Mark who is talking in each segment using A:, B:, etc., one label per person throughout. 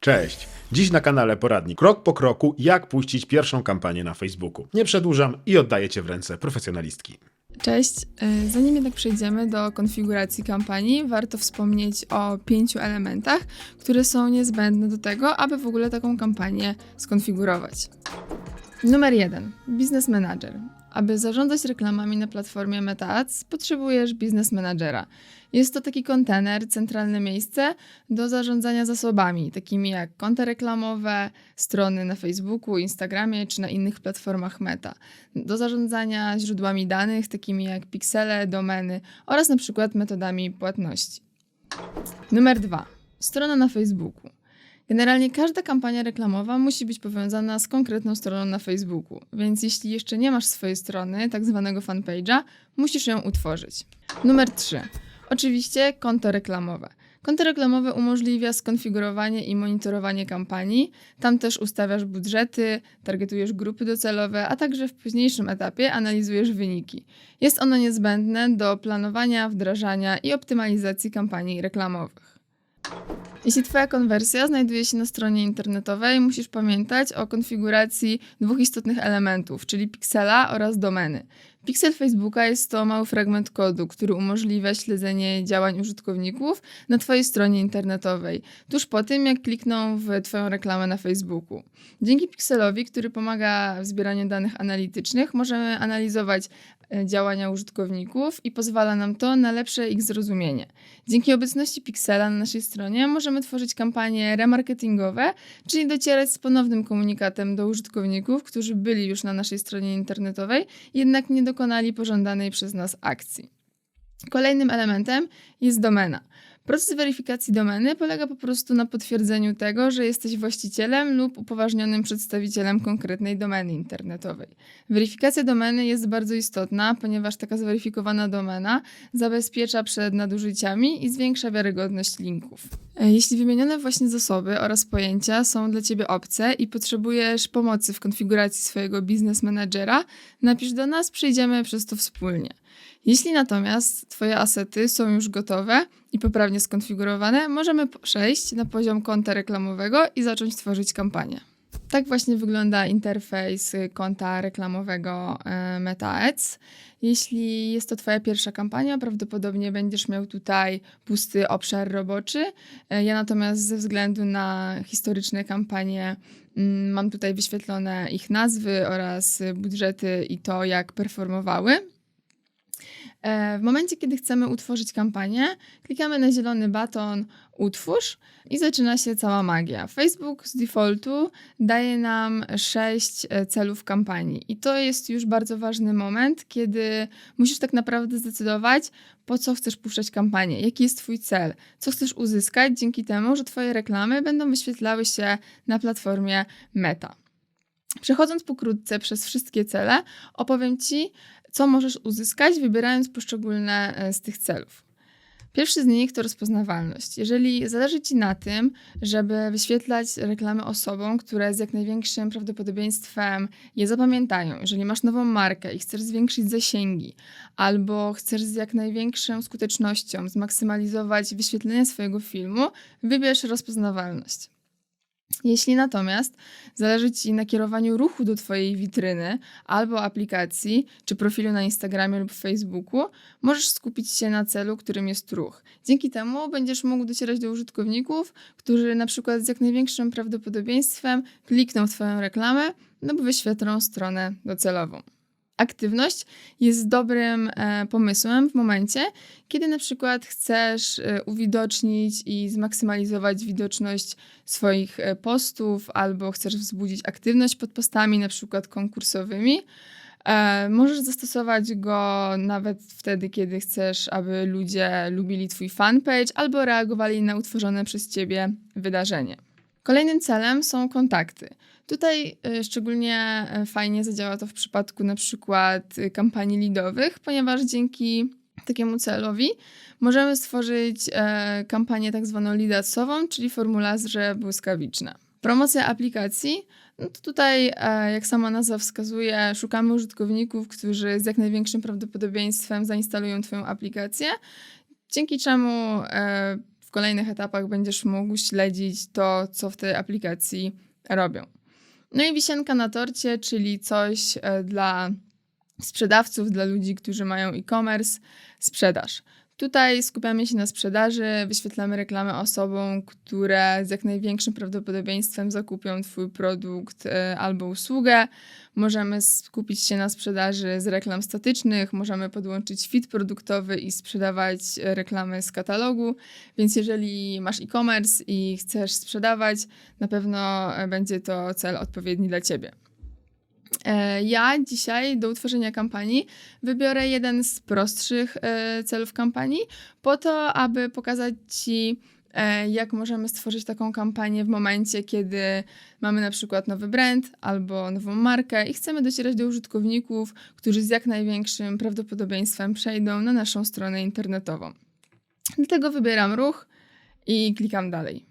A: Cześć! Dziś na kanale poradnik krok po kroku, jak puścić pierwszą kampanię na Facebooku. Nie przedłużam i oddaję Cię w ręce profesjonalistki.
B: Cześć. E, Zanim jednak przejdziemy do konfiguracji kampanii, warto wspomnieć o pięciu elementach, które są niezbędne do tego, aby w ogóle taką kampanię skonfigurować. Numer jeden. Business Manager. Aby zarządzać reklamami na platformie Meta Ads, potrzebujesz Business Managera. Jest to taki kontener, centralne miejsce do zarządzania zasobami, takimi jak konta reklamowe, strony na Facebooku, Instagramie czy na innych platformach Meta. Do zarządzania źródłami danych, takimi jak piksele, domeny oraz na przykład metodami płatności. Numer dwa. Strona na Facebooku. Generalnie każda kampania reklamowa musi być powiązana z konkretną stroną na Facebooku, więc jeśli jeszcze nie masz swojej strony, tak zwanego fanpage'a, musisz ją utworzyć. Numer 3. Oczywiście konto reklamowe. Konto reklamowe umożliwia skonfigurowanie i monitorowanie kampanii. Tam też ustawiasz budżety, targetujesz grupy docelowe, a także w późniejszym etapie analizujesz wyniki. Jest ono niezbędne do planowania, wdrażania i optymalizacji kampanii reklamowych. Jeśli Twoja konwersja znajduje się na stronie internetowej, musisz pamiętać o konfiguracji dwóch istotnych elementów, czyli piksela oraz domeny. Piksel Facebooka jest to mały fragment kodu, który umożliwia śledzenie działań użytkowników na Twojej stronie internetowej, tuż po tym, jak klikną w Twoją reklamę na Facebooku. Dzięki pikselowi, który pomaga w zbieraniu danych analitycznych, możemy analizować działania użytkowników i pozwala nam to na lepsze ich zrozumienie. Dzięki obecności piksela na naszej stronie możemy tworzyć kampanie remarketingowe, czyli docierać z ponownym komunikatem do użytkowników, którzy byli już na naszej stronie internetowej, jednak nie dokonali pożądanej przez nas akcji. Kolejnym elementem jest domena. Proces weryfikacji domeny polega po prostu na potwierdzeniu tego, że jesteś właścicielem lub upoważnionym przedstawicielem konkretnej domeny internetowej. Weryfikacja domeny jest bardzo istotna, ponieważ taka zweryfikowana domena zabezpiecza przed nadużyciami i zwiększa wiarygodność linków. E, Jeśli wymienione właśnie zasoby oraz pojęcia są dla Ciebie obce i potrzebujesz pomocy w konfiguracji swojego biznes managera, napisz do nas, przejdziemy przez to wspólnie. Jeśli natomiast Twoje asety są już gotowe i poprawnie skonfigurowane, możemy przejść na poziom konta reklamowego i zacząć tworzyć kampanię. Tak właśnie wygląda interfejs konta reklamowego e, Meta Ads. Jeśli jest to Twoja pierwsza kampania, prawdopodobnie będziesz miał tutaj pusty obszar roboczy. E, Ja natomiast ze względu na historyczne kampanie mm, mam tutaj wyświetlone ich nazwy oraz budżety i to, jak performowały. E, W momencie, kiedy chcemy utworzyć kampanię, klikamy na zielony baton Utwórz i zaczyna się cała magia. Facebook z defaultu daje nam sześć e, celów kampanii, i to jest już bardzo ważny moment, kiedy musisz tak naprawdę zdecydować, po co chcesz puszczać kampanię, jaki jest Twój cel, co chcesz uzyskać dzięki temu, że Twoje reklamy będą wyświetlały się na platformie Meta. Przechodząc pokrótce przez wszystkie cele, opowiem Ci, co możesz uzyskać, wybierając poszczególne e, z tych celów. Pierwszy z nich to rozpoznawalność. Jeżeli zależy Ci na tym, żeby wyświetlać reklamy osobom, które z jak największym prawdopodobieństwem je zapamiętają, jeżeli masz nową markę i chcesz zwiększyć zasięgi, albo chcesz z jak największą skutecznością zmaksymalizować wyświetlenie swojego filmu, wybierz rozpoznawalność. Jeśli natomiast zależy Ci na kierowaniu ruchu do Twojej witryny albo aplikacji, czy profilu na Instagramie lub Facebooku, możesz skupić się na celu, którym jest ruch. Dzięki temu będziesz mógł docierać do użytkowników, którzy na przykład z jak największym prawdopodobieństwem klikną w Twoją reklamę lub wyświetlą stronę docelową. Aktywność jest dobrym e, pomysłem w momencie, kiedy na przykład chcesz e, uwidocznić i zmaksymalizować widoczność swoich e, postów, albo chcesz wzbudzić aktywność pod postami, na przykład konkursowymi. Możesz zastosować go nawet wtedy, kiedy chcesz, aby ludzie lubili Twój fanpage albo reagowali na utworzone przez Ciebie wydarzenie. Kolejnym celem są kontakty. Tutaj y, szczególnie y, fajnie zadziała to w przypadku na przykład y, kampanii lidowych, ponieważ dzięki takiemu celowi możemy stworzyć e, kampanię tak zwaną lead-adsową, czyli formularze błyskawiczne. Promocja aplikacji. No to tutaj, e, jak sama nazwa wskazuje, szukamy użytkowników, którzy z jak największym prawdopodobieństwem zainstalują Twoją aplikację, dzięki czemu e, w kolejnych etapach będziesz mógł śledzić to, co w tej aplikacji robią. No i wisienka na torcie, czyli coś e, dla sprzedawców, dla ludzi, którzy mają e-commerce, sprzedaż. Tutaj skupiamy się na sprzedaży, wyświetlamy reklamę osobom, które z jak największym prawdopodobieństwem zakupią Twój produkt e, albo usługę. Możemy skupić się na sprzedaży z reklam statycznych, możemy podłączyć fit produktowy i sprzedawać e, reklamy z katalogu. Więc jeżeli masz e-commerce i chcesz sprzedawać, na pewno e, będzie to cel odpowiedni dla Ciebie. E, Ja dzisiaj do utworzenia kampanii wybiorę jeden z prostszych e, celów kampanii, po to, aby pokazać Ci, e, jak możemy stworzyć taką kampanię w momencie, kiedy mamy na przykład nowy brand albo nową markę i chcemy docierać do użytkowników, którzy z jak największym prawdopodobieństwem przejdą na naszą stronę internetową. Dlatego wybieram ruch i klikam dalej.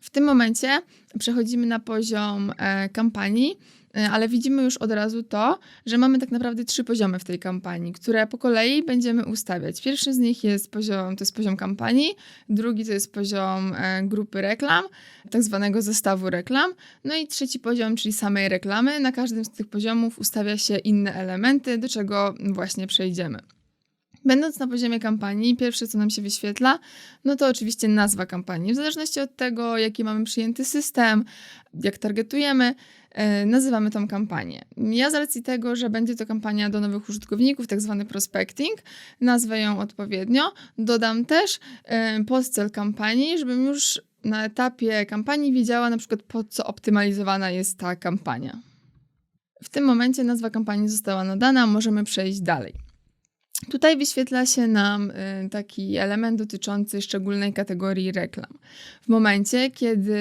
B: W tym momencie przechodzimy na poziom e, kampanii, e, ale widzimy już od razu to, że mamy tak naprawdę trzy poziomy w tej kampanii, które po kolei będziemy ustawiać. Pierwszy z nich jest poziom, to jest poziom kampanii, drugi to jest poziom e, grupy reklam, tak zwanego zestawu reklam, no i trzeci poziom, czyli samej reklamy. Na każdym z tych poziomów ustawia się inne elementy, do czego właśnie przejdziemy. Będąc na poziomie kampanii, pierwsze co nam się wyświetla, no to oczywiście nazwa kampanii. W zależności od tego, jaki mamy przyjęty system, jak targetujemy, e, nazywamy tą kampanię. Ja z racji tego, że będzie to kampania do nowych użytkowników, tak zwany prospecting, nazwę ją odpowiednio. Dodam też e, podcel kampanii, żebym już na etapie kampanii wiedziała na przykład po co optymalizowana jest ta kampania. W tym momencie nazwa kampanii została nadana, możemy przejść dalej. Tutaj wyświetla się nam y, taki element dotyczący szczególnej kategorii reklam. W momencie, kiedy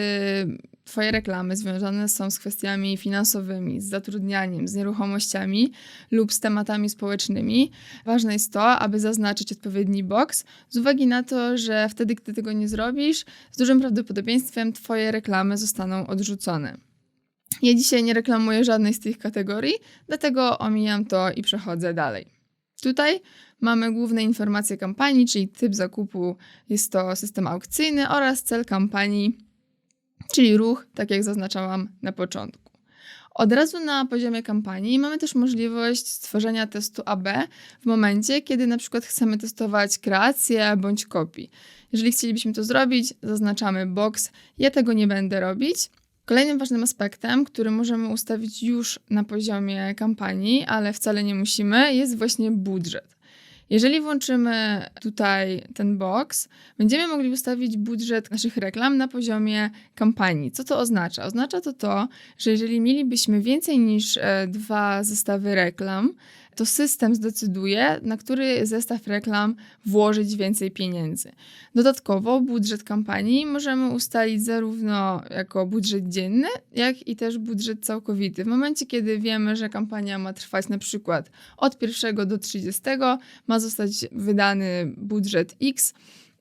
B: Twoje reklamy związane są z kwestiami finansowymi, z zatrudnianiem, z nieruchomościami lub z tematami społecznymi, ważne jest to, aby zaznaczyć odpowiedni boks, z uwagi na to, że wtedy, gdy tego nie zrobisz, z dużym prawdopodobieństwem Twoje reklamy zostaną odrzucone. Ja dzisiaj nie reklamuję żadnej z tych kategorii, dlatego omijam to i przechodzę dalej. Tutaj mamy główne informacje kampanii, czyli typ zakupu jest to system aukcyjny oraz cel kampanii, czyli ruch, tak jak zaznaczałam na początku. Od razu na poziomie kampanii mamy też możliwość stworzenia testu AB w momencie, kiedy na przykład chcemy testować kreację bądź kopii. Jeżeli chcielibyśmy to zrobić, zaznaczamy box. Ja tego nie będę robić. Kolejnym ważnym aspektem, który możemy ustawić już na poziomie kampanii, ale wcale nie musimy, jest właśnie budżet. Jeżeli włączymy tutaj ten box, będziemy mogli ustawić budżet naszych reklam na poziomie kampanii. Co to oznacza? Oznacza to to, że jeżeli mielibyśmy więcej niż e, dwa zestawy reklam, to system zdecyduje, na który zestaw reklam włożyć więcej pieniędzy. Dodatkowo budżet kampanii możemy ustalić zarówno jako budżet dzienny, jak i też budżet całkowity. W momencie, kiedy wiemy, że kampania ma trwać na przykład od 1 do 30, ma zostać wydany budżet X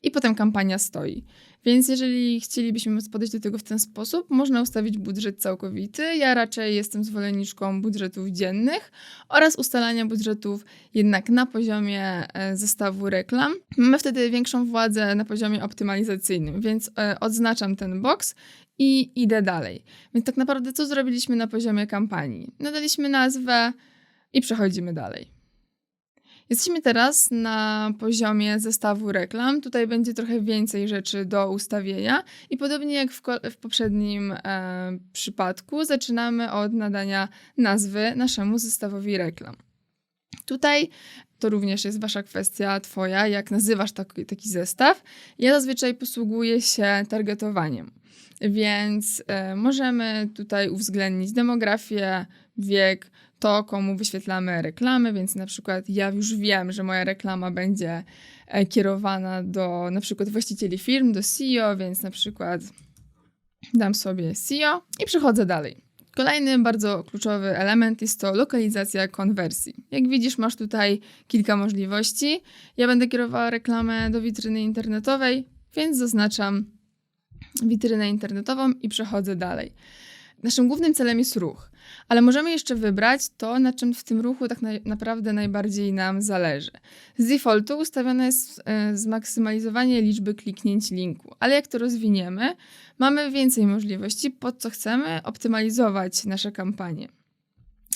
B: i potem kampania stoi. Więc jeżeli chcielibyśmy podejść do tego w ten sposób, można ustawić budżet całkowity. Ja raczej jestem zwolenniczką budżetów dziennych oraz ustalania budżetów jednak na poziomie e, zestawu reklam. Mamy wtedy większą władzę na poziomie optymalizacyjnym, więc e, odznaczam ten box i idę dalej. Więc tak naprawdę co zrobiliśmy na poziomie kampanii? Nadaliśmy nazwę i przechodzimy dalej. Jesteśmy teraz na poziomie zestawu reklam. Tutaj będzie trochę więcej rzeczy do ustawienia i podobnie jak w, w poprzednim e, przypadku, zaczynamy od nadania nazwy naszemu zestawowi reklam. Tutaj to również jest wasza kwestia, twoja, jak nazywasz taki, taki zestaw. Ja zazwyczaj posługuję się targetowaniem, więc e, możemy tutaj uwzględnić demografię, wiek, to, komu wyświetlamy reklamy, więc na przykład ja już wiem, że moja reklama będzie e, kierowana do na przykład właścicieli firm, do CEO, więc na przykład dam sobie CEO i przechodzę dalej. Kolejny bardzo kluczowy element jest to lokalizacja konwersji. Jak widzisz, masz tutaj kilka możliwości. Ja będę kierowała reklamę do witryny internetowej, więc zaznaczam witrynę internetową i przechodzę dalej. Naszym głównym celem jest ruch, ale możemy jeszcze wybrać to, na czym w tym ruchu tak na, naprawdę najbardziej nam zależy. Z defaultu ustawione jest e, zmaksymalizowanie liczby kliknięć linku, ale jak to rozwiniemy, mamy więcej możliwości, pod co chcemy optymalizować nasze kampanie.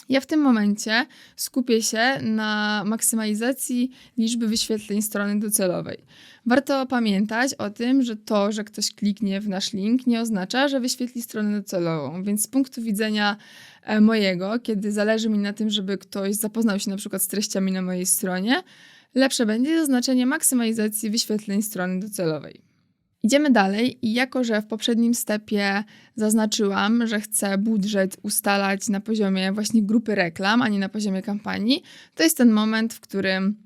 B: Ja w tym momencie skupię się na maksymalizacji liczby wyświetleń strony docelowej. Warto pamiętać o tym, że to, że ktoś kliknie w nasz link, nie oznacza, że wyświetli stronę docelową. Więc z punktu widzenia e, mojego, kiedy zależy mi na tym, żeby ktoś zapoznał się na przykład z treściami na mojej stronie, lepsze będzie zaznaczenie maksymalizacji wyświetleń strony docelowej. Idziemy dalej i jako, że w poprzednim stepie zaznaczyłam, że chcę budżet ustalać na poziomie właśnie grupy reklam, a nie na poziomie kampanii, to jest ten moment, w którym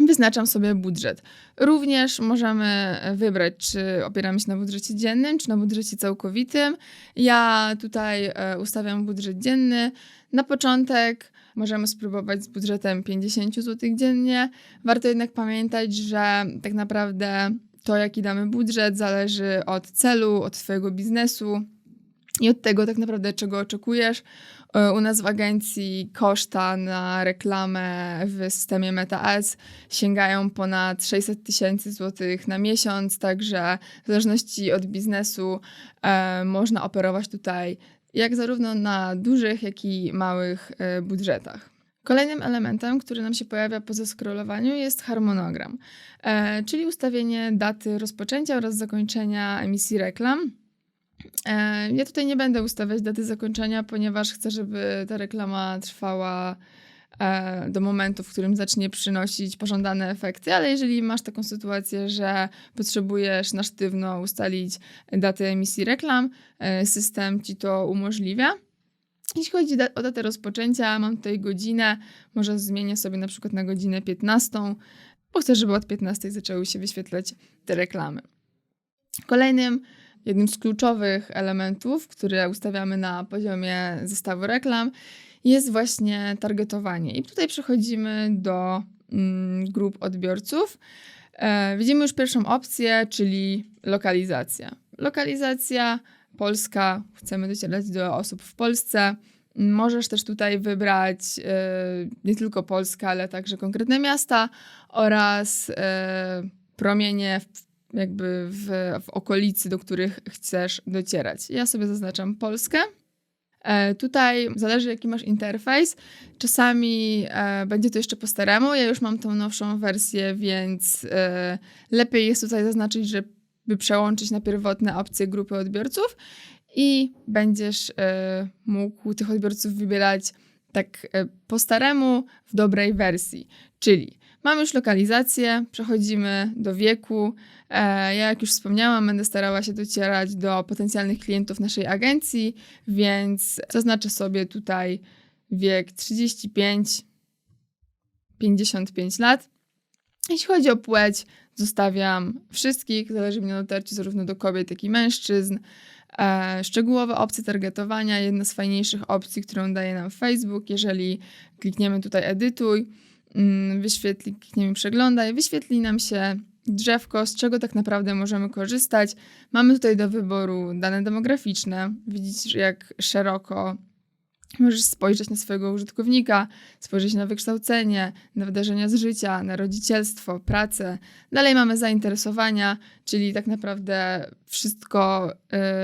B: wyznaczam sobie budżet. Również możemy wybrać, czy opieramy się na budżecie dziennym, czy na budżecie całkowitym. Ja tutaj e, ustawiam budżet dzienny. Na początek możemy spróbować z budżetem 50 zł dziennie. Warto jednak pamiętać, że tak naprawdę to, jaki damy budżet, zależy od celu, od Twojego biznesu i od tego, tak naprawdę, czego oczekujesz. E, U nas w agencji koszta na reklamę w systemie Meta Ads sięgają ponad 600 tysięcy złotych na miesiąc, także w zależności od biznesu e, można operować tutaj jak zarówno na dużych, jak i małych e, budżetach. Kolejnym elementem, który nam się pojawia po zeskrolowaniu jest harmonogram, e, czyli ustawienie daty rozpoczęcia oraz zakończenia emisji reklam. E, ja tutaj nie będę ustawiać daty zakończenia, ponieważ chcę, żeby ta reklama trwała e, do momentu, w którym zacznie przynosić pożądane efekty, ale jeżeli masz taką sytuację, że potrzebujesz na sztywno ustalić datę emisji reklam, system ci to umożliwia. Jeśli chodzi o datę rozpoczęcia, mam tutaj godzinę, może zmienię sobie na przykład na godzinę 15, bo chcę, żeby od 15 zaczęły się wyświetlać te reklamy. Kolejnym, jednym z kluczowych elementów, które ustawiamy na poziomie zestawu reklam, jest właśnie targetowanie. I tutaj przechodzimy do mm, grup odbiorców. E, widzimy już pierwszą opcję, czyli lokalizacja. Lokalizacja Polska, chcemy docierać do osób w Polsce. Możesz też tutaj wybrać e, nie tylko Polskę, ale także konkretne miasta oraz e, promienie w, jakby w, w okolicy, do których chcesz docierać. Ja sobie zaznaczam Polskę. E, Tutaj zależy, jaki masz interfejs. Czasami będzie to jeszcze po staremu. Ja już mam tą nowszą wersję, więc lepiej jest tutaj zaznaczyć, że by przełączyć na pierwotne opcje grupy odbiorców i będziesz e, mógł tych odbiorców wybierać tak e, po staremu w dobrej wersji. Czyli mamy już lokalizację, przechodzimy do wieku. E, ja, jak już wspomniałam, będę starała się docierać do potencjalnych klientów naszej agencji, więc zaznaczę sobie tutaj wiek 35 55 lat. Jeśli chodzi o płeć, zostawiam wszystkich, zależy mi na dotarciu zarówno do kobiet, jak i mężczyzn. E, szczegółowe opcje targetowania, jedna z fajniejszych opcji, którą daje nam Facebook. Jeżeli klikniemy tutaj edytuj, mm, wyświetli, klikniemy przeglądaj, wyświetli nam się drzewko, z czego tak naprawdę możemy korzystać. Mamy tutaj do wyboru dane demograficzne, widzicie jak szeroko Możesz spojrzeć na swojego użytkownika, spojrzeć na wykształcenie, na wydarzenia z życia, na rodzicielstwo, pracę. Dalej mamy zainteresowania, czyli tak naprawdę wszystko,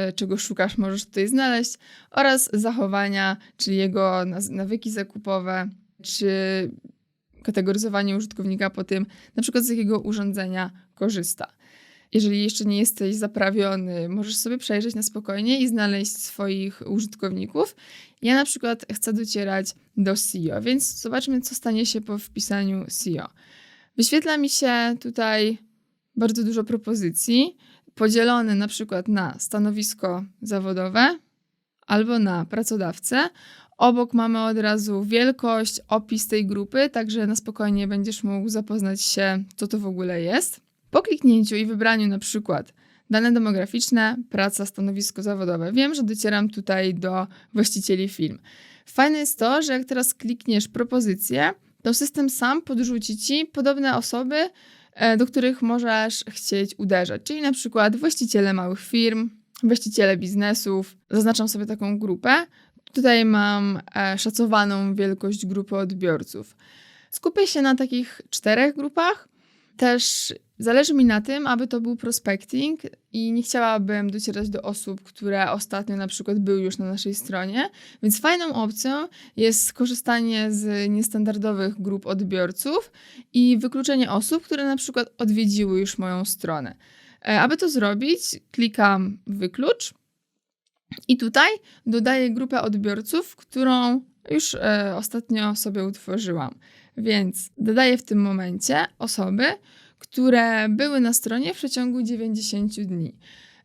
B: y, czego szukasz, możesz tutaj znaleźć, oraz zachowania, czyli jego nawyki zakupowe, czy kategoryzowanie użytkownika po tym, na przykład z jakiego urządzenia korzysta. Jeżeli jeszcze nie jesteś zaprawiony, możesz sobie przejrzeć na spokojnie i znaleźć swoich użytkowników. Ja na przykład chcę docierać do SEO, więc zobaczmy, co stanie się po wpisaniu SEO. Wyświetla mi się tutaj bardzo dużo propozycji, podzielone na przykład na stanowisko zawodowe albo na pracodawcę. Obok mamy od razu wielkość, opis tej grupy, także na spokojnie będziesz mógł zapoznać się, co to w ogóle jest. Po kliknięciu i wybraniu na przykład dane demograficzne, praca, stanowisko zawodowe, wiem, że docieram tutaj do właścicieli firm. Fajne jest to, że jak teraz klikniesz propozycję, to system sam podrzuci ci podobne osoby, e, do których możesz chcieć uderzać, czyli na przykład właściciele małych firm, właściciele biznesów. Zaznaczam sobie taką grupę. Tutaj mam e, szacowaną wielkość grupy odbiorców. Skupię się na takich czterech grupach. Też zależy mi na tym, aby to był prospecting i nie chciałabym docierać do osób, które ostatnio na przykład były już na naszej stronie, więc fajną opcją jest skorzystanie z niestandardowych grup odbiorców i wykluczenie osób, które na przykład odwiedziły już moją stronę. E, Aby to zrobić, klikam wyklucz i tutaj dodaję grupę odbiorców, którą już e, ostatnio sobie utworzyłam. Więc dodaję w tym momencie osoby, które były na stronie w przeciągu 90 dni.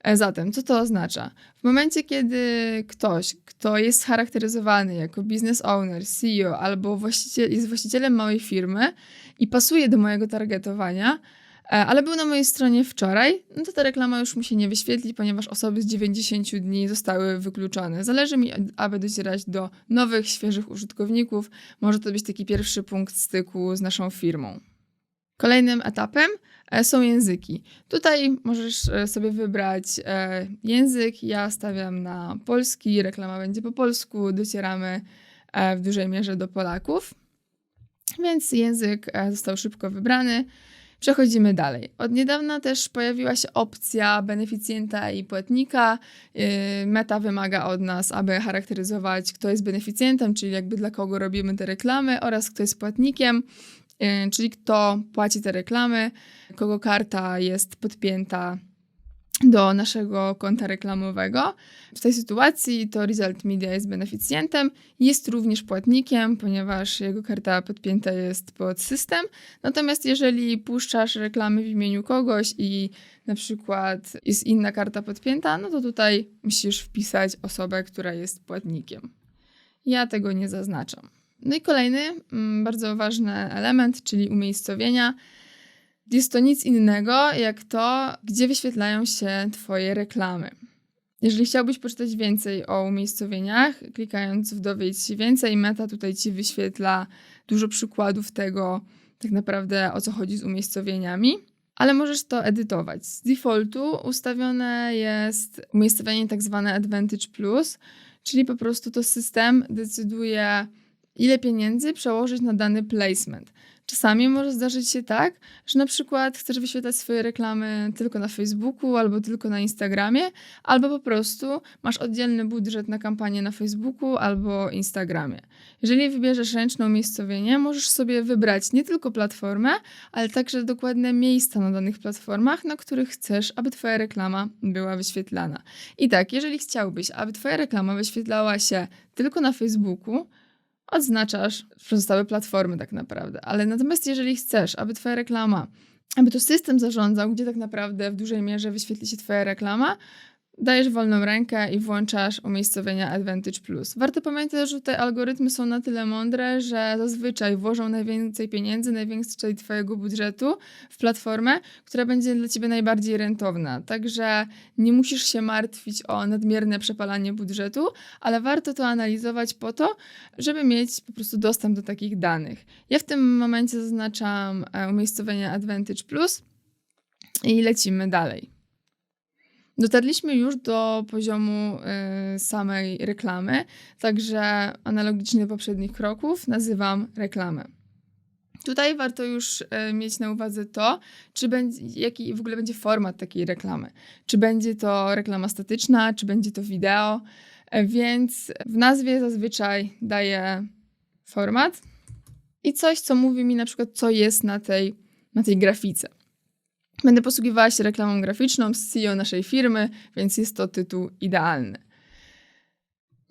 B: E, Zatem, co to oznacza? W momencie, kiedy ktoś, kto jest charakteryzowany jako business owner, CEO albo właściciel, jest właścicielem małej firmy i pasuje do mojego targetowania, e, ale był na mojej stronie wczoraj, no to ta reklama już mu się nie wyświetli, ponieważ osoby z 90 dni zostały wykluczone. Zależy mi, aby docierać do nowych, świeżych użytkowników. Może to być taki pierwszy punkt styku z naszą firmą. Kolejnym etapem e, są języki. Tutaj możesz e, sobie wybrać e, język. Ja stawiam na polski, reklama będzie po polsku, docieramy w dużej mierze do Polaków. Więc język został szybko wybrany. Przechodzimy dalej. Od niedawna też pojawiła się opcja beneficjenta i płatnika. Meta wymaga od nas, aby charakteryzować, kto jest beneficjentem, czyli jakby dla kogo robimy te reklamy, oraz kto jest płatnikiem, czyli kto płaci te reklamy, kogo karta jest podpięta do naszego konta reklamowego. W tej sytuacji to Result Media jest beneficjentem, jest również płatnikiem, ponieważ jego karta podpięta jest pod system. Natomiast jeżeli puszczasz reklamy w imieniu kogoś i na przykład jest inna karta podpięta, no to tutaj musisz wpisać osobę, która jest płatnikiem. Ja tego nie zaznaczam. No i kolejny mm, bardzo ważny element, czyli umiejscowienia. Jest to nic innego jak to, gdzie wyświetlają się Twoje reklamy. Jeżeli chciałbyś poczytać więcej o umiejscowieniach, klikając w dowiedz się więcej, Meta tutaj Ci wyświetla dużo przykładów tego, tak naprawdę o co chodzi z umiejscowieniami, ale możesz to edytować. Z defaultu ustawione jest umiejscowienie tak zwane Advantage Plus, czyli po prostu to system decyduje, ile pieniędzy przełożyć na dany placement. Czasami może zdarzyć się tak, że na przykład chcesz wyświetlać swoje reklamy tylko na Facebooku albo tylko na Instagramie, albo po prostu masz oddzielny budżet na kampanię na Facebooku albo Instagramie. Jeżeli wybierzesz ręczne umiejscowienie, możesz sobie wybrać nie tylko platformę, ale także dokładne miejsca na danych platformach, na których chcesz, aby Twoja reklama była wyświetlana. I tak, jeżeli chciałbyś, aby Twoja reklama wyświetlała się tylko na Facebooku, odznaczasz pozostałe platformy tak naprawdę. Ale natomiast jeżeli chcesz, aby twoja reklama, aby to system zarządzał, gdzie tak naprawdę w dużej mierze wyświetli się twoja reklama, dajesz wolną rękę i włączasz umiejscowienia Advantage Plus. Warto pamiętać, że te algorytmy są na tyle mądre, że zazwyczaj włożą najwięcej pieniędzy, najwięcej twojego budżetu w platformę, która będzie dla ciebie najbardziej rentowna. Także nie musisz się martwić o nadmierne przepalanie budżetu, ale warto to analizować po to, żeby mieć po prostu dostęp do takich danych. Ja w tym momencie zaznaczam e, umiejscowienie Advantage Plus i lecimy dalej. Dotarliśmy już do poziomu y, samej reklamy, także analogicznie do poprzednich kroków nazywam reklamę. Tutaj warto już y, mieć na uwadze to, czy będzie, jaki w ogóle będzie format takiej reklamy. Czy będzie to reklama statyczna, czy będzie to wideo. E, Więc w nazwie zazwyczaj daję format i coś, co mówi mi na przykład, co jest na tej, na tej grafice. Będę posługiwała się reklamą graficzną z CEO naszej firmy, więc jest to tytuł idealny.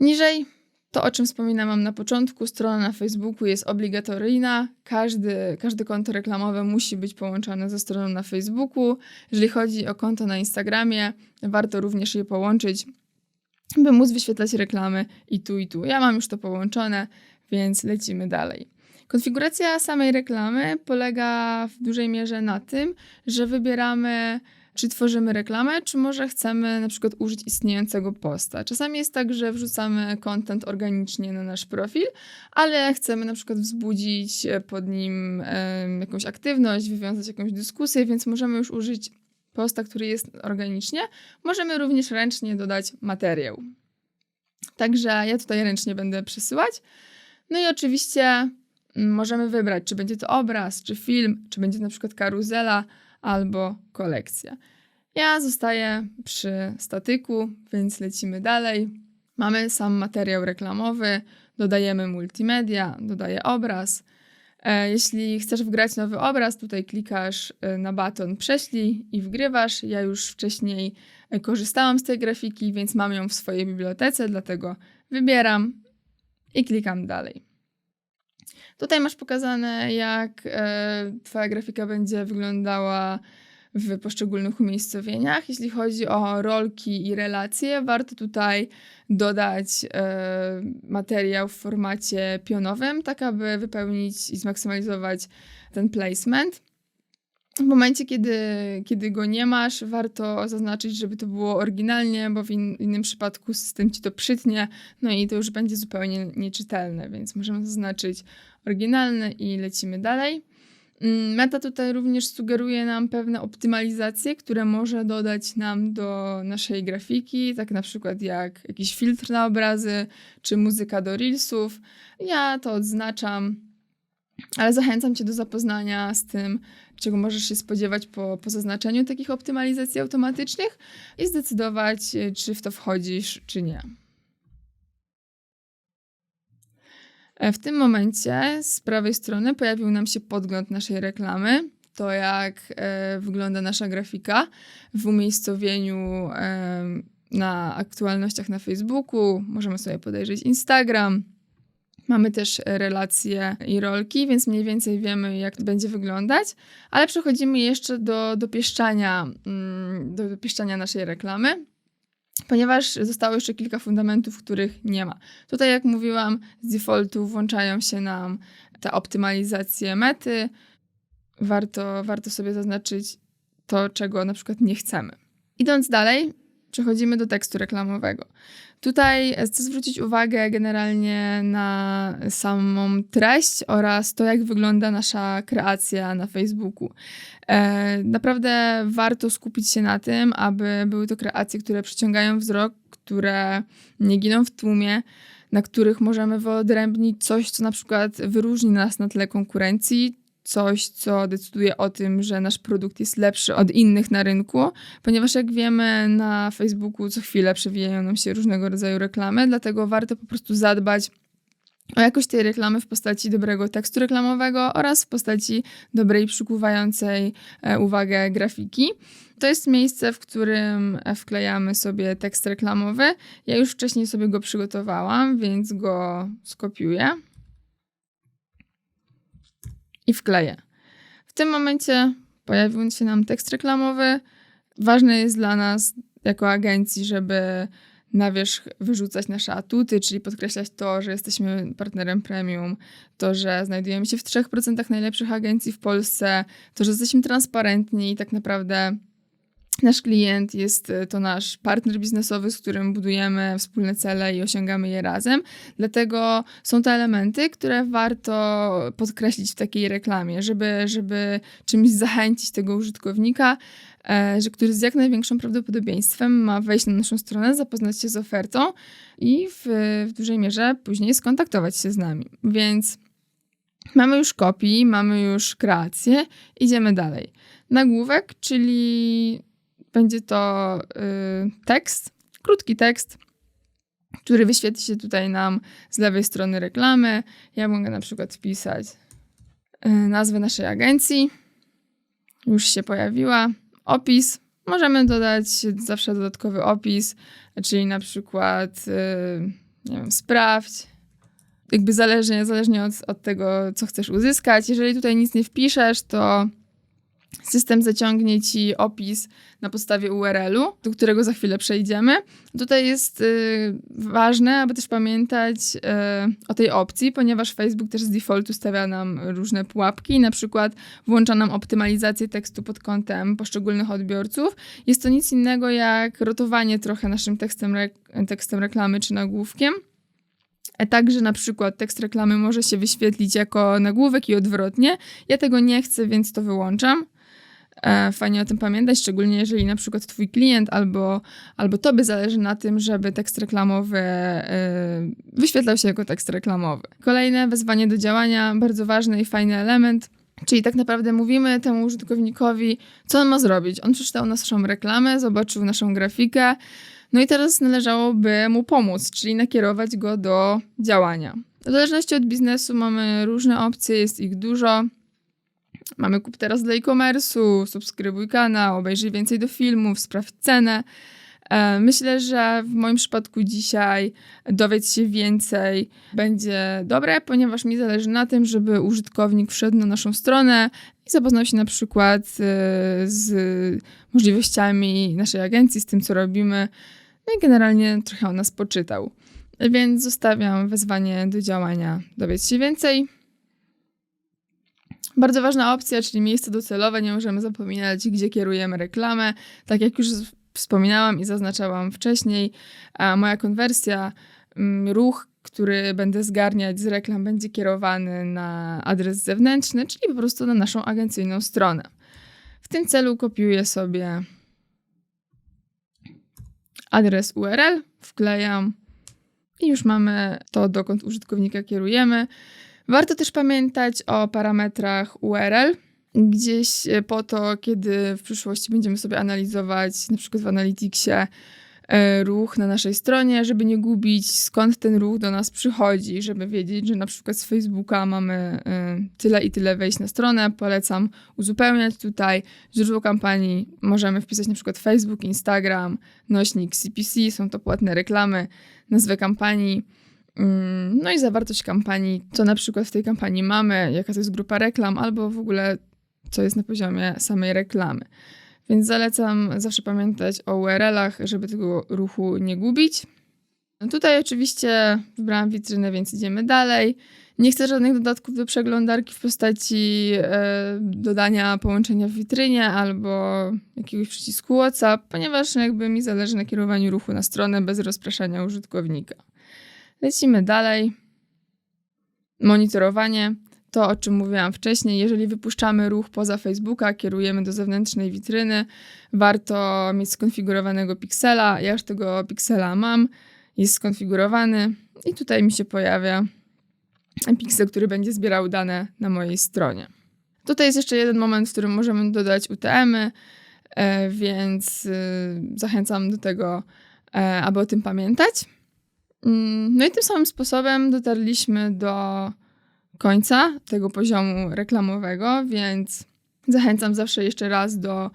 B: Niżej to, o czym wspominałam na początku, strona na Facebooku jest obligatoryjna. Każdy, każde konto reklamowe musi być połączone ze stroną na Facebooku. Jeżeli chodzi o konto na Instagramie, warto również je połączyć, by móc wyświetlać reklamy i tu, i tu. Ja mam już to połączone, więc lecimy dalej. Konfiguracja samej reklamy polega w dużej mierze na tym, że wybieramy, czy tworzymy reklamę, czy może chcemy na przykład użyć istniejącego posta. Czasami jest tak, że wrzucamy content organicznie na nasz profil, ale chcemy na przykład wzbudzić pod nim jakąś aktywność, wywiązać jakąś dyskusję, więc możemy już użyć posta, który jest organicznie, możemy również ręcznie dodać materiał. Także ja tutaj ręcznie będę przesyłać. No i oczywiście możemy wybrać, czy będzie to obraz, czy film, czy będzie na przykład karuzela albo kolekcja. Ja zostaję przy statyku, więc lecimy dalej. Mamy sam materiał reklamowy, dodajemy multimedia, dodaję obraz. E, Jeśli chcesz wgrać nowy obraz, tutaj klikasz e, na baton prześlij i wgrywasz. Ja już wcześniej e, korzystałam z tej grafiki, więc mam ją w swojej bibliotece, dlatego wybieram i klikam dalej. Tutaj masz pokazane, jak e, Twoja grafika będzie wyglądała w poszczególnych umiejscowieniach. Jeśli chodzi o rolki i relacje, warto tutaj dodać e, materiał w formacie pionowym, tak aby wypełnić i zmaksymalizować ten placement. W momencie, kiedy, kiedy go nie masz, warto zaznaczyć, żeby to było oryginalnie, bo w in, innym przypadku system ci to przytnie, no i to już będzie zupełnie nieczytelne, więc możemy zaznaczyć oryginalne i lecimy dalej. Mm, Meta tutaj również sugeruje nam pewne optymalizacje, które może dodać nam do naszej grafiki, tak na przykład jak jakiś filtr na obrazy, czy muzyka do reelsów. Ja to odznaczam, ale zachęcam Cię do zapoznania z tym, czego możesz się spodziewać po, po zaznaczeniu takich optymalizacji automatycznych i zdecydować, y, czy w to wchodzisz, czy nie. E, W tym momencie z prawej strony pojawił nam się podgląd naszej reklamy. To jak e, wygląda nasza grafika w umiejscowieniu e, na aktualnościach na Facebooku. Możemy sobie podejrzeć Instagram. Mamy też relacje i rolki, więc mniej więcej wiemy, jak to będzie wyglądać, ale przechodzimy jeszcze do dopieszczania, mm, do dopieszczania naszej reklamy, ponieważ zostało jeszcze kilka fundamentów, których nie ma. Tutaj, jak mówiłam, z defaultu włączają się nam te optymalizacje mety. Warto, warto sobie zaznaczyć to, czego na przykład nie chcemy. Idąc dalej, przechodzimy do tekstu reklamowego. Tutaj chcę zwrócić uwagę generalnie na samą treść oraz to, jak wygląda nasza kreacja na Facebooku. E, naprawdę warto skupić się na tym, aby były to kreacje, które przyciągają wzrok, które nie giną w tłumie, na których możemy wyodrębnić coś, co na przykład wyróżni nas na tle konkurencji, coś, co decyduje o tym, że nasz produkt jest lepszy od innych na rynku, ponieważ jak wiemy, na Facebooku co chwilę przewijają nam się różnego rodzaju reklamy, dlatego warto po prostu zadbać o jakość tej reklamy w postaci dobrego tekstu reklamowego oraz w postaci dobrej, przykuwającej e, uwagę grafiki. To jest miejsce, w którym e, wklejamy sobie tekst reklamowy. Ja już wcześniej sobie go przygotowałam, więc go skopiuję i wkleję. W tym momencie pojawił się nam tekst reklamowy. Ważne jest dla nas jako agencji, żeby na wierzch wyrzucać nasze atuty, czyli podkreślać to, że jesteśmy partnerem premium, to, że znajdujemy się w 3% najlepszych agencji w Polsce, to, że jesteśmy transparentni i tak naprawdę nasz klient jest y, to nasz partner biznesowy, z którym budujemy wspólne cele i osiągamy je razem. Dlatego są to elementy, które warto podkreślić w takiej reklamie, żeby, żeby czymś zachęcić tego użytkownika, e, że który z jak największym prawdopodobieństwem ma wejść na naszą stronę, zapoznać się z ofertą i w, w dużej mierze później skontaktować się z nami. Więc mamy już kopii, mamy już kreację, idziemy dalej. Nagłówek, czyli będzie to y, tekst, krótki tekst, który wyświetli się tutaj nam z lewej strony reklamy. Ja mogę na przykład wpisać y, nazwę naszej agencji. Już się pojawiła. Opis. Możemy dodać zawsze dodatkowy opis, czyli na przykład y, nie wiem, sprawdź. Jakby zależnie, zależnie od, od tego, co chcesz uzyskać. Jeżeli tutaj nic nie wpiszesz, to System zaciągnie ci opis na podstawie URL-u, do którego za chwilę przejdziemy. Tutaj jest y, ważne, aby też pamiętać y, o tej opcji, ponieważ Facebook też z defaultu stawia nam różne pułapki, na przykład włącza nam optymalizację tekstu pod kątem poszczególnych odbiorców. Jest to nic innego jak rotowanie trochę naszym tekstem, re- tekstem reklamy czy nagłówkiem. E, Także na przykład tekst reklamy może się wyświetlić jako nagłówek i odwrotnie. Ja tego nie chcę, więc to wyłączam. E, Fajnie o tym pamiętać, szczególnie jeżeli na przykład twój klient albo, albo tobie zależy na tym, żeby tekst reklamowy e, wyświetlał się jako tekst reklamowy. Kolejne wezwanie do działania, bardzo ważny i fajny element. Czyli tak naprawdę mówimy temu użytkownikowi, co on ma zrobić. On przeczytał naszą reklamę, zobaczył naszą grafikę, no i teraz należałoby mu pomóc, czyli nakierować go do działania. W zależności od biznesu mamy różne opcje, jest ich dużo. Mamy kup teraz dla e-commerce'u, subskrybuj kanał, obejrzyj więcej do filmów, sprawdź cenę. E, Myślę, że w moim przypadku dzisiaj dowiedz się więcej będzie dobre, ponieważ mi zależy na tym, żeby użytkownik wszedł na naszą stronę i zapoznał się na przykład e, z możliwościami naszej agencji, z tym, co robimy, no i generalnie trochę o nas poczytał. Więc zostawiam wezwanie do działania dowiedz się więcej. Bardzo ważna opcja, czyli miejsce docelowe. Nie możemy zapominać, gdzie kierujemy reklamę. Tak jak już wspominałam i zaznaczałam wcześniej, moja konwersja, mm, ruch, który będę zgarniać z reklam, będzie kierowany na adres zewnętrzny, czyli po prostu na naszą agencyjną stronę. W tym celu kopiuję sobie adres URL, wklejam i już mamy to, dokąd użytkownika kierujemy. Warto też pamiętać o parametrach URL, gdzieś e, po to, kiedy w przyszłości będziemy sobie analizować, na przykład w Analyticsie, e, ruch na naszej stronie, żeby nie gubić skąd ten ruch do nas przychodzi, żeby wiedzieć, że na przykład z Facebooka mamy e, tyle i tyle wejść na stronę. Polecam uzupełniać tutaj źródło kampanii. Możemy wpisać na przykład Facebook, Instagram, nośnik CPC, są to płatne reklamy, nazwę kampanii. Mm, No i zawartość kampanii, co na przykład w tej kampanii mamy, jaka to jest grupa reklam, albo w ogóle co jest na poziomie samej reklamy. Więc zalecam zawsze pamiętać o URL-ach, żeby tego ruchu nie gubić. No tutaj oczywiście wybrałam witrynę, więc idziemy dalej. Nie chcę żadnych dodatków do przeglądarki w postaci e, dodania połączenia w witrynie albo jakiegoś przycisku WhatsApp, ponieważ jakby mi zależy na kierowaniu ruchu na stronę bez rozpraszania użytkownika. Lecimy dalej. Monitorowanie. To, o czym mówiłam wcześniej, jeżeli wypuszczamy ruch poza Facebooka, kierujemy do zewnętrznej witryny, warto mieć skonfigurowanego piksela. Ja już tego piksela mam, jest skonfigurowany i tutaj mi się pojawia piksel, który będzie zbierał dane na mojej stronie. Tutaj jest jeszcze jeden moment, w którym możemy dodać UTM-y, e, więc y, zachęcam do tego, e, aby o tym pamiętać. Mm, No i tym samym sposobem dotarliśmy do końca tego poziomu reklamowego, więc zachęcam zawsze jeszcze raz do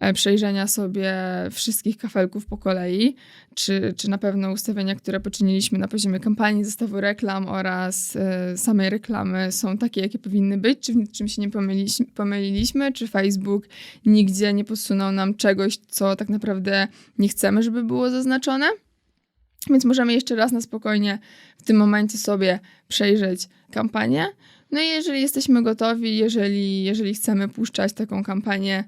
B: e, przejrzenia sobie wszystkich kafelków po kolei, czy, czy na pewno ustawienia, które poczyniliśmy na poziomie kampanii, zestawu reklam oraz e, samej reklamy są takie, jakie powinny być, czy w niczym się nie pomyliliśmy, czy Facebook nigdzie nie podsunął nam czegoś, co tak naprawdę nie chcemy, żeby było zaznaczone. Więc możemy jeszcze raz na spokojnie w tym momencie sobie przejrzeć kampanię. No i jeżeli jesteśmy gotowi, jeżeli, jeżeli chcemy puszczać taką kampanię,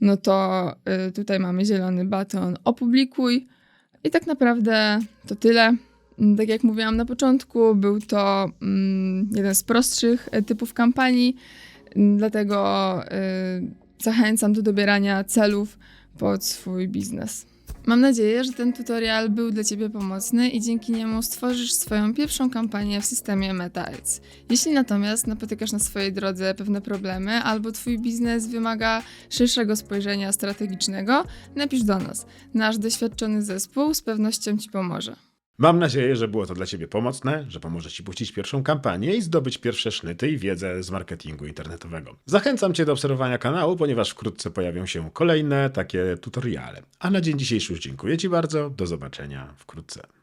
B: no to y, tutaj mamy zielony baton opublikuj. I tak naprawdę to tyle. Tak jak mówiłam na początku, był to mm, jeden z prostszych e, typów kampanii, dlatego y, zachęcam do dobierania celów pod swój biznes. Mam nadzieję, że ten tutorial był dla Ciebie pomocny i dzięki niemu stworzysz swoją pierwszą kampanię w systemie Meta Ads. Jeśli natomiast napotykasz na swojej drodze pewne problemy albo Twój biznes wymaga szerszego spojrzenia strategicznego, napisz do nas. Nasz doświadczony zespół z pewnością Ci pomoże.
A: Mam nadzieję, że było to dla Ciebie pomocne, że pomoże Ci puścić pierwszą kampanię i zdobyć pierwsze sznyty i wiedzę z marketingu internetowego. Zachęcam Cię do obserwowania kanału, ponieważ wkrótce pojawią się kolejne takie tutoriale. A na dzień dzisiejszy już dziękuję Ci bardzo. Do zobaczenia wkrótce.